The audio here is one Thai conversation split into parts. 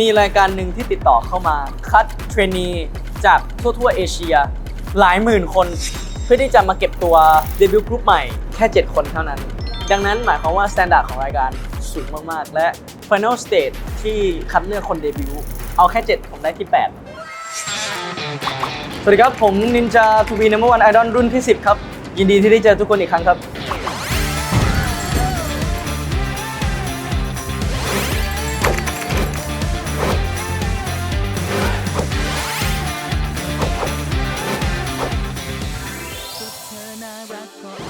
มีรายการหนึ่งที่ติดต่อเข้ามาคัดเทรนนีจากทั่วทั่วๆเอเชีย หลายหมื่นคน เพื่อที่จะมาเก็บตัวเดบิวต์กรุ๊ปใหม่แค่ 7 คนเท่านั้น ดังนั้นหมายความว่า s t ต n d า r d ของรายการสูงมากๆ และ Final Stage ที่คัดเลือกคนเดบิวต์เอาแค่ 7 ผมได้ที่ 8 สวัสดีครับ ผมนินจาทูบีนัมเบอร์วันไอดอลรุ่นที่ 10 ครับ ยินดีที่ได้เจอทุกคนอีกครั้งครับ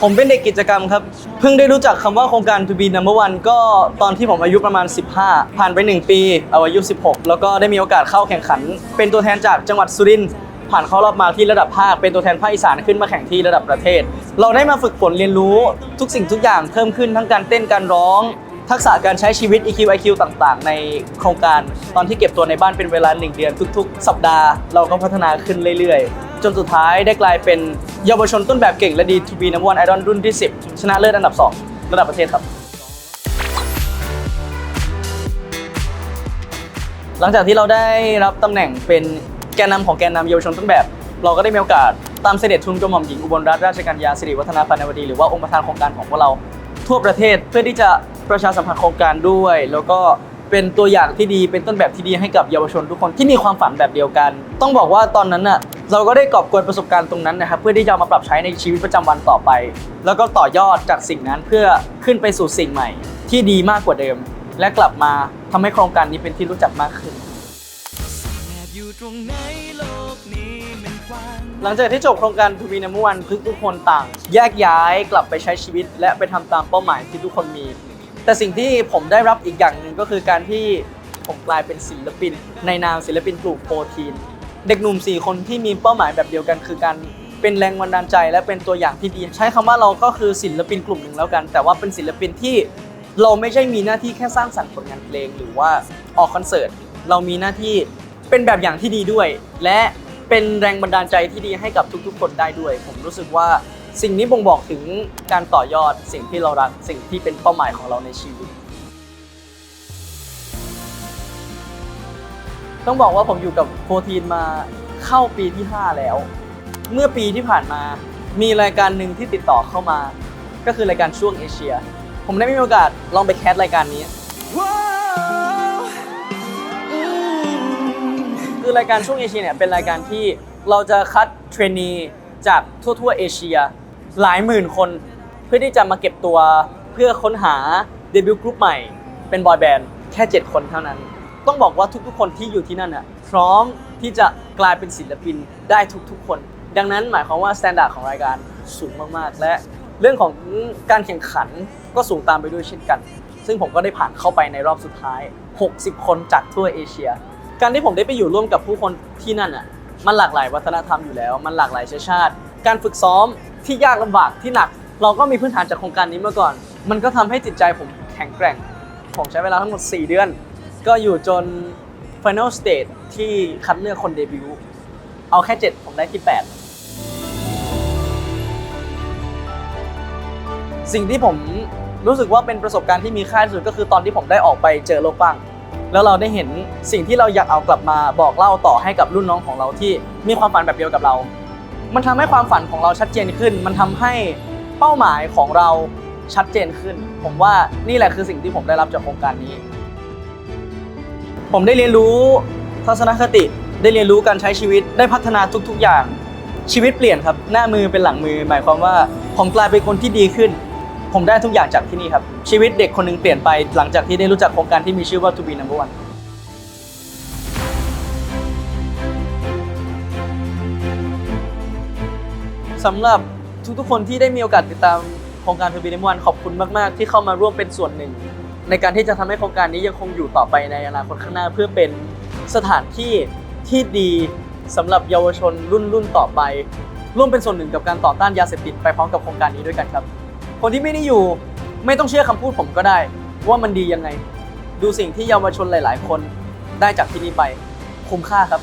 ผมเป็นเด็กกิจกรรมครับ เพิ่งได้รู้จักคำว่าโครงการ To be number one ก็ตอนที่ผมอายุประมาณ 15 ผ่านไป 1 ปีเอาอายุ 16 แล้วก็ได้มีโอกาสเข้าแข่งขัน เป็นตัวแทนจากจังหวัดสุรินทร์ผ่านเข้ารอบมาที่ระดับภาค เป็นตัวแทนภาคอีสานขึ้นมาแข่งที่ระดับประเทศ เราได้มาฝึกฝนเรียนรู้ทุกสิ่งทุกอย่างเพิ่มขึ้นทั้งการเต้นการร้อง ทักษะการใช้ชีวิต EQ IQ ต่าง ๆ ในโครงการ ตอนที่เก็บตัวในบ้านเป็นเวลา 1 เดือนทุก ๆ สัปดาห์ เราก็พัฒนาขึ้นเรื่อยๆ จนสุดท้ายได้กลายเป็นเยาวชนต้นแบบเก่งและดี To be number one idol รุ่นที่ 10 ชนะเลิศอันดับ 2 ระดับประเทศครับ หลังจากที่เราได้รับตำแหน่งเป็นแกนนำของแกนนำเยาวชนต้นแบบ เราก็ได้มีโอกาสตามเสด็จทุนกระหม่อมหญิงอุบลรัตนราชกัญญาสิริวัฒนาปานวดีหรือว่าองค์ประธานโครงการของพวกเราทั่วประเทศเพื่อที่จะประชาสัมพันธ์โครงการด้วย แล้วก็เป็นตัวอย่างที่ดีเป็นต้นแบบที่ดีให้กับเยาวชนทุกคนที่มีความฝันแบบเดียวกัน ต้องบอกว่าตอนนั้นน่ะ เราก็ได้กอบโกยประสบการณ์ตรงนั้นนะครับเพื่อที่จะมาปรับใช้ในชีวิตประจำวันต่อไป แล้วก็ต่อยอดจากสิ่งนั้นเพื่อขึ้นไปสู่สิ่งใหม่ ที่ดีมากกว่าเดิม และกลับมาทำให้โครงการนี้เป็นที่รู้จักมากขึ้น หลังจากที่จบโครงการทูบีนมวันทุกคนต่าง แยกย้ายกลับไปใช้ชีวิต และไปทำตามเป้าหมายที่ทุกคนมี แต่สิ่งที่ผมได้รับอีกอย่างหนึ่งก็คือการที่ผมกลายเป็นศิลปิน ในนามศิลปินกลุ่มโปรทีน เด็กหนุ่ม 4 คนที่มีเป้าหมายแบบเดียวกัน คือการเป็นแรงบันดาลใจและเป็นตัวอย่างที่ดี ใช้คำว่าเราก็คือศิลปินกลุ่มหนึ่งแล้วกัน แต่ว่าเป็นศิลปินที่เราไม่ใช่มีหน้าที่แค่สร้างสรรค์ผลงานเพลง หรือว่าออกคอนเสิร์ตเรามีหน้าที่เป็นแบบอย่างที่ดีด้วย และเป็นแรงบันดาลใจที่ดีให้กับทุกๆ คนได้ด้วย ผมรู้สึกว่าสิ่งนี้บ่งบอกถึงการต่อยอดสิ่งที่เรารักสิ่งที่เป็นเป้าหมายของเราในชีวิต ต้องบอกว่าผมอยู่กับโปรทีนมาเข้าปีที่ 5 แล้ว เมื่อปีที่ผ่านมา มีรายการหนึ่งที่ติดต่อเข้ามา ก็คือรายการช่วงเอเชีย ผมได้มีโอกาสลองไปแคสรายการนี้ คือรายการช่วงเอเชียเนี่ยเป็นรายการที่เราจะคัดเทรนนีจากทั่วทั่วๆเอเชีย หลายหมื่นคน เพื่อที่จะมาเก็บตัวเพื่อค้นหาเดบิวต์กรุ๊ปใหม่ เป็นบอยแบนด์แค่ 7 คนเท่านั้น ต้องบอกว่าทุกๆ คนที่อยู่ที่นั่นน่ะพร้อมที่จะกลายเป็นศิลปินได้ทุกๆ คน ดังนั้นหมายความว่ามาตรฐานของรายการสูงมากๆ และเรื่องของการแข่งขันก็สูงตามไปด้วยเช่นกัน ซึ่งผมก็ได้ผ่านเข้าไปในรอบสุดท้าย 60 คนจากทั่วเอเชีย การที่ผมได้ไปอยู่ร่วมกับผู้คนที่นั่นอะมันหลากหลายวัฒนธรรมอยู่แล้ว มันหลากหลายเชื้อชาติ การฝึกซ้อมที่ยากลำบากที่หนัก เราก็มีพื้นฐานจากโครงการนี้มาก่อน มันก็ทำให้จิตใจผมแข็งแกร่ง ผมใช้เวลาทั้งหมด 4 เดือน ก็อยู่จน Final Stage ที่คัดเลือกคนเดบิวต์เอาแค่ 7 ผมได้ที่ 8 สิ่งที่ผมรู้สึกว่าเป็นประสบการณ์ที่มีค่าที่สุดก็คือตอนที่ผมได้ออกไปเจอโลกกว้าง แล้วเราได้เห็นสิ่งที่เราอยากเอากลับมาบอกเล่าต่อให้กับรุ่นน้องของเราที่มีความฝันแบบเดียวกับเรา มันทำให้ความฝันของเราชัดเจนขึ้น มันทำให้เป้าหมายของเราชัดเจนขึ้น ผมว่านี่แหละคือสิ่งที่ผมได้รับจากโครงการนี้ ผมได้เรียนรู้ทัศนคติได้เรียนรู้การใช้ชีวิตได้พัฒนาทุก ๆ อย่าง ชีวิตเปลี่ยนครับ หน้ามือเป็นหลังมือ หมายความว่าผมกลายเป็นคนที่ดีขึ้น ผมได้ทุกอย่างจากที่นี่ครับ ชีวิตเด็กคนหนึ่งเปลี่ยนไปหลังจากที่ได้รู้จักโครงการที่มีชื่อว่า To be number one สำหรับทุกๆคนที่ได้มีโอกาสติดตามโครงการ To be number one ขอบคุณมาก ๆ ที่เข้ามาร่วมเป็นส่วนหนึ่ง ในการที่จะทำให้โครงการนี้ยังคงอยู่ต่อไปในอนาคตข้างหน้า เพื่อเป็นสถานที่ที่ดีสำหรับเยาวชนรุ่นรุ่นต่อไป ร่วมเป็นส่วนหนึ่งกับการต่อต้านยาเสพติดไปพร้อมกับโครงการนี้ด้วยกันครับ คนที่ไม่ได้อยู่ไม่ต้องเชื่อคำพูดผมก็ได้ ว่ามันดียังไง ดูสิ่งที่เยาวชนหลาย ๆ คนได้จากที่นี่ไปคุ้มค่าครับ